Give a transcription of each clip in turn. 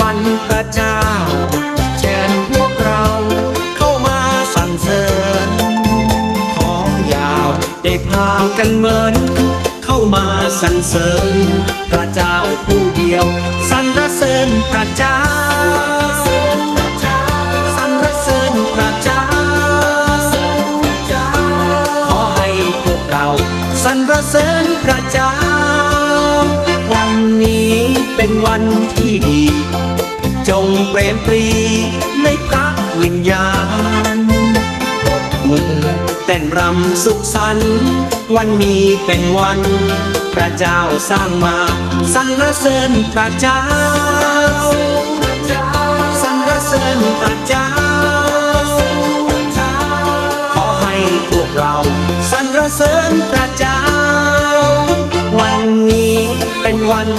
วันพระเจ้าเชิญพวกเราเข้ามาสรรเสริญของยาวได้พากันเหมือน เข้ามาสรรเสริญพระเจ้าผู้เดียวสรรเสริญพระเจ้าสรรเสริญพระเจ้าวันนี้ เป็นวันที่ดี จงเปรมปรีในพระวิญญาณมือเต้นรำสุขสันต์วันมีเป็นวัน พระเจ้าสร้างมาสรรเสริญพระเจ้าสรรเสริญพระเจ้า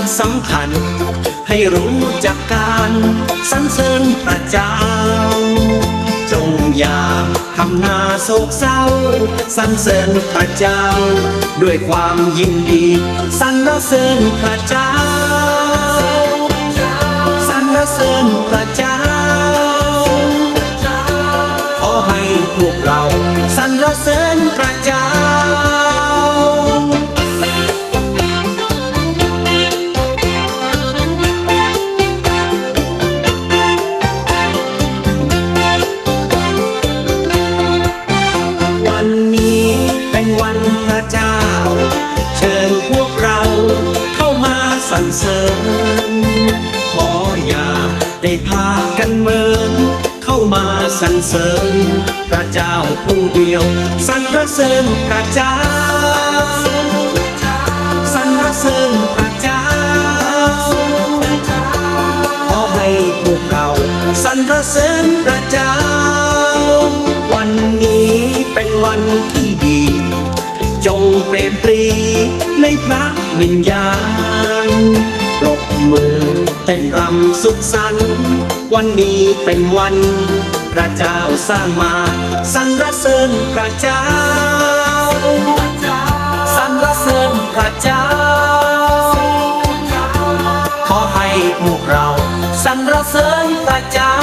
เป็นวันสำคัญให้รู้จักการสรรเสริญพระเจ้าจงอย่าทำหน้าโศกเศร้าสรรเสริญพระเจ้า ด้วยความยินดีสรรเสริญพระเจ้าสรรเสริญพระเจ้าขอให้พวกเราสรรเสริญ ระเจ้า เชิญพวกเราเข้ามาสรรเสริญ ขออย่าได้พากันเมิน เข้ามาสรรเสริญ พระเจ้าผู้เดียว สรรเสริญพระเจ้า สรรเสริญพระเจ้า ขอให้พวกเราสรรเสริญพระเจ้า วันนี้เป็นวันที่ดี จงเปรมปรีในพระวิญญาณปรบมือเต้นรำสุขสันต์วันนี้เป็นวัน พระเจ้าสร้างมาสรรเสริญพระเจ้าสรรเสริญพระเจ้า ขอให้พวกเราสรรเสริญพระเจ้า